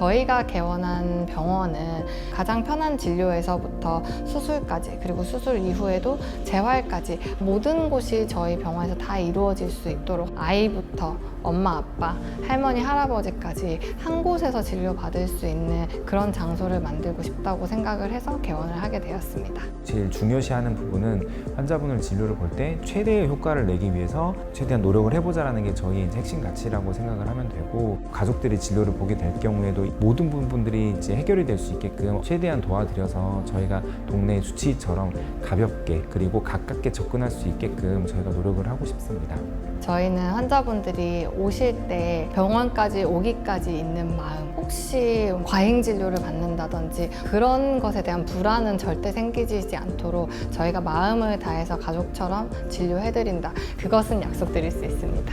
저희가 개원한 병원은 가장 편한 진료에서부터 수술까지 그리고 수술 이후에도 재활까지 모든 곳이 저희 병원에서 다 이루어질 수 있도록 아이부터 엄마, 아빠, 할머니, 할아버지까지 한 곳에서 진료받을 수 있는 그런 장소를 만들고 싶다고 생각을 해서 개원을 하게 되었습니다. 제일 중요시하는 부분은 환자분을 진료를 볼 때 최대의 효과를 내기 위해서 최대한 노력을 해보자라는 게 저희의 핵심 가치라고 생각을 하면 되고 가족들이 진료를 보게 될 경우에도 모든 부분들이 이제 해결이 될 수 있게끔 최대한 도와드려서 저희가 동네 수치처럼 가볍게 그리고 가깝게 접근할 수 있게끔 저희가 노력을 하고 싶습니다. 저희는 환자분들이 오실 때 병원까지 오기까지 있는 마음, 혹시 과잉 진료를 받는다든지 그런 것에 대한 불안은 절대 생기지 않도록 저희가 마음을 다해서 가족처럼 진료해드린다. 그것은 약속드릴 수 있습니다.